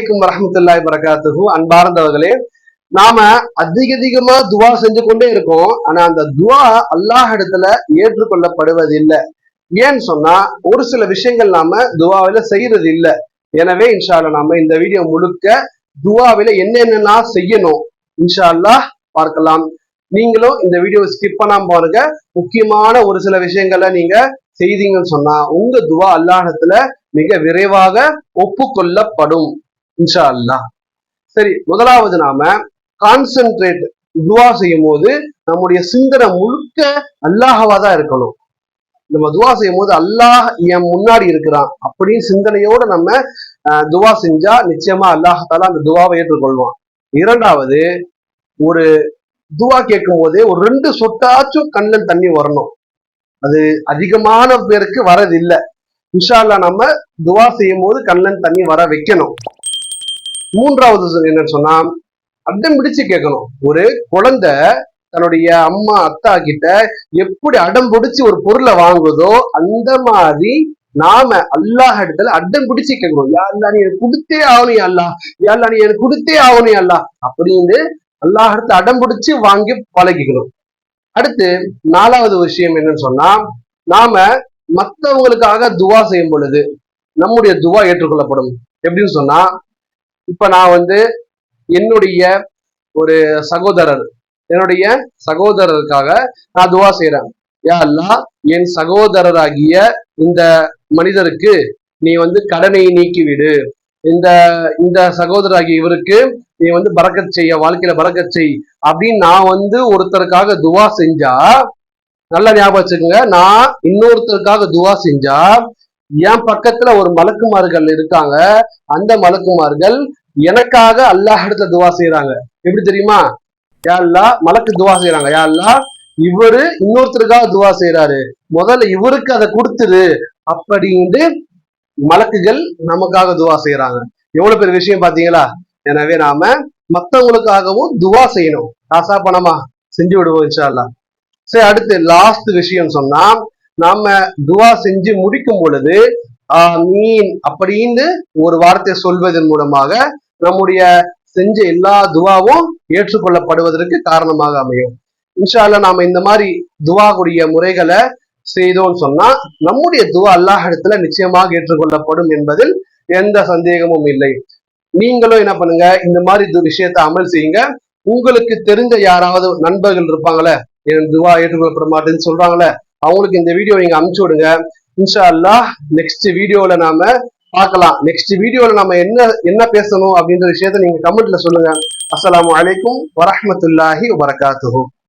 வலைக்கும் வரமத்துல்லாய் வரகாத்துஹு அன்பார்ந்தவர்களே நாம அதிக அதிகமா துவா செஞ்சு கொண்டே இருக்கோம். ஆனா அந்த துவா அல்லாஹ் இடத்துல ஏற்றுக்கொள்ளப்படுவது இல்லை ஏன்னு சொன்னா ஒரு சில விஷயங்கள் நாம துவாவில செய்யறது இல்லை எனவே இன்ஷா நாம இந்த வீடியோ முழுக்க துவாவில என்னென்னலாம் செய்யணும் இன்ஷால்லா பார்க்கலாம். நீங்களும் இந்த வீடியோ ஸ்கிப் பண்ணாம பாருங்க. முக்கியமான ஒரு சில விஷயங்களை நீங்க செய்தீங்கன்னு சொன்னா உங்க துவா அல்லாஹத்துல மிக விரைவாக ஒப்புக்கொள்ளப்படும். இன்ஷா அல்லாஹ் சரி முதலாவது நாம கான்சென்ட்ரேட் துவா செய்யும் போது நம்முடைய சிந்தனை முழுக்க அல்லாஹவா தான் இருக்கணும். நம்ம துவா செய்யும் போது அல்லாஹ் என் முன்னாடி இருக்கிறான் அப்படின்னு சிந்தனையோட நம்ம அஹ், துவா செஞ்சா நிச்சயமா அல்லாஹால அந்த துவாவை ஏற்றுக்கொள்வான். இரண்டாவது ஒரு துவா கேட்கும் போதே ஒரு ரெண்டு சொட்டாச்சும் கண்ணில் தண்ணி வரணும். அது அதிகமான பேருக்கு வரதில்லை. இல்ல இன்ஷா அல்லாஹ் நம்ம துவா செய்யும் போது கண்ணன் தண்ணி வர வைக்கணும். மூன்றாவது என்னன்னு சொன்னா அடம் பிடிச்சு கேட்கணும். ஒரு குழந்தை தன்னுடைய அம்மா அத்தா கிட்ட எப்படி அடம் பிடிச்சு ஒரு பொருளை வாங்குதோ அந்த மாதிரி நாம அல்லாஹ் இடத்துல அடம் பிடிச்சு கேட்கணும். யா நீ எனக்கு கொடுத்தே ஆகணும் அல்லா யாருலா யா நீ எனக்கு கொடுத்தே ஆகணும் அல்லா அப்படின்னு அல்லாஹ் இடத்துல அடம் பிடிச்சு வாங்கி பழகிக்கணும். அடுத்து நாலாவது விஷயம் என்னன்னு சொன்னா நாம மத்தவங்களுக்காக துவா செய்யும் பொழுது நம்முடைய துவா ஏற்றுக்கொள்ளப்படும். எப்படின்னு சொன்னா இப்ப நான் வந்து என்னுடைய ஒரு சகோதரர் என்னுடைய சகோதரருக்காக நான் துவா செய்யறேன் யா என் சகோதரராகிய இந்த மனிதருக்கு நீ வந்து கடனை நீக்கிவிடு. இந்த இந்த சகோதரராகிய இவருக்கு நீ வந்து பறக்கச் செய்ய வாழ்க்கையில பறக்கச் செய் அப்படின்னு நான் வந்து ஒருத்தருக்காக துவா செஞ்சா நல்லா ஞாபகம் வச்சுக்கோங்க நான் இன்னொருத்தருக்காக துவா செஞ்சா என் பக்கத்துல ஒரு மலக்குமார்கள் இருக்காங்க. அந்த மலக்குமார்கள் எனக்காக அல்லாஹ் இடத்துல துவா செய்யறாங்க எப்படி தெரியுமா? யா மலக்கு துவா செய்யறாங்க யா இவரு இன்னொருத்தருக்காக துவா செய்யறாரு முதல்ல இவருக்கு அதை கொடுத்துரு. அப்படின்ட்டு மலக்குகள் நமக்காக துவா செய்யறாங்க எவ்வளவு பெரிய விஷயம் பாத்தீங்களா? எனவே நாம மத்தவங்களுக்காகவும் துவா செய்யணும். காசா பணமா? செஞ்சு விடுவோம் இன்ஷால்லா அல்லாஹ் சரி அடுத்து லாஸ்ட் விஷயம் சொன்னா நாம துவா செஞ்சு முடிக்கும் பொழுது மீன் அப்படின்னு ஒரு வார்த்தை சொல்வதன் மூலமாக நம்முடைய செஞ்ச எல்லா துவாவும் ஏற்றுக்கொள்ளப்படுவதற்கு காரணமாக அமையும். இன்ஷால்ல நாம இந்த மாதிரி துவாக்குடைய முறைகளை செய்தோம்னு சொன்னா நம்முடைய துவா அல்லாஹ் இடத்துல நிச்சயமாக ஏற்றுக்கொள்ளப்படும் என்பதில் எந்த சந்தேகமும் இல்லை. நீங்களும் என்ன பண்ணுங்க இந்த மாதிரி து- விஷயத்தை அமல் செய்யுங்க. உங்களுக்கு தெரிஞ்ச யாராவது நண்பர்கள் இருப்பாங்களே என் துவா ஏற்றுக்கொள்ளப்பட மாட்டேன்னு சொல்றாங்களே அவங்களுக்கு இந்த வீடியோ நீங்க அனுப்பிச்சு விடுங்க. இன்ஷா அல்லாஹ் நெக்ஸ்ட் வீடியோல நாம பார்க்கலாம். நெக்ஸ்ட் வீடியோல நம்ம என்ன என்ன பேசணும் அப்படின்ற விஷயத்த நீங்க கமெண்ட்ல சொல்லுங்க. அஸ்லாம் அலைக்கும் வரமத்துல்லாஹி வபரகாத்துஹு.